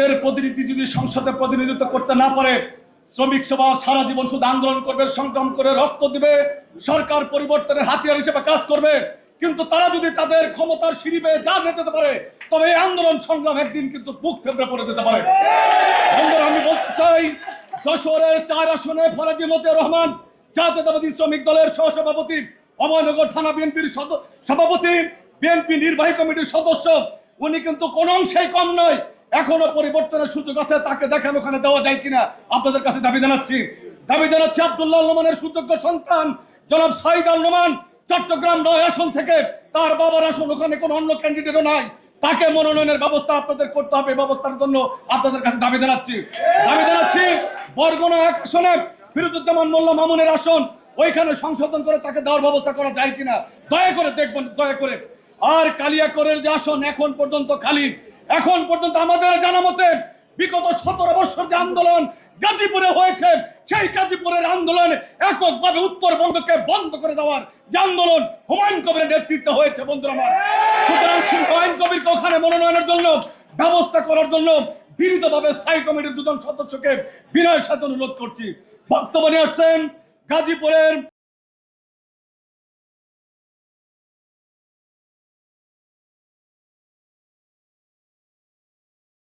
শ্রমিকদের প্রতিনিধি যদি সংসদে প্রতিনিধিত্ব করতে না পারে, শ্রমিক সভা সারা জীবন শুধু আন্দোলন করবে, সংগ্রাম করে রক্ত দিবে, সরকার পরিবর্তনের হাতিয়ার হিসেবে কাজ করবে, কিন্তু তারা যদি তাদের ক্ষমতার সিঁড়ি বেয়ে যা যেতে পারে, তবে এই আন্দোলন সংগ্রাম একদিন কিন্তু বুক থেবড়ে পড়ে যেতে পারে। আমি বলতে চাই, যশোরের চার আসনে ফরাজি মতিয়া রহমান, জাতীয়তাবাদী শ্রমিক দলের সহসভাপতি অভয়নগর থানা বিএনপির সভাপতি, বিএনপি নির্বাহী কমিটির সদস্য। উনি কিন্তু কোন অংশেই কম নয় এখনও পরিবর্তনের সুযোগ আছে, তাকে দেখেন ওখানে দেওয়া যায় কিনা। আপনাদের কাছে দাবি জানাচ্ছি। দাবি জানাচ্ছি আব্দুল্লাহ নোমানের সুযোগ্য সন্তান, জনাব সাইদ আল নোমান, চট্টগ্রাম নয় আসন থেকে। তার বাবার আসন ওখানে কোনো অন্য ক্যান্ডিডেটও নাই। তাকে মনোনয়নের ব্যবস্থা আপনাদের করতে হবে ব্যবস্থার জন্য আপনাদের কাছে দাবি জানাচ্ছি। দাবি জানাচ্ছি, বরগুনা এক আসনে ফিরুজ্জামান মোল্লা মামুনের আসন, ওইখানে সংশোধন করে তাকে দেওয়ার ব্যবস্থা করা যায় কিনা? দয়া করে দেখবেন, দয়া করে। আর কালিয়া কালিয়াকরের যে আসন এখন পর্যন্ত খালি এখন পর্যন্ত আমাদের জানা মতে বিগত সতেরো বছর যে আন্দোলন গাজীপুরে হয়েছে, সেই গাজীপুরের আন্দোলন এককভাবে উত্তরবঙ্গকে বন্ধ করে দেওয়ার যে আন্দোলন হুমায়ুন কবিরের নেতৃত্বে হয়েছে, বন্ধুরা আমার। সুতরাং হুমায়ুন কবিরকে ওখানে মনোনয়নের জন্য, ব্যবস্থা করার জন্য বিনীতভাবে স্থায়ী কমিটির দুজন সদস্যকে বিনয়ের সাথে অনুরোধ করছি। বক্তব্য নিয়ে আসছেন গাজীপুরের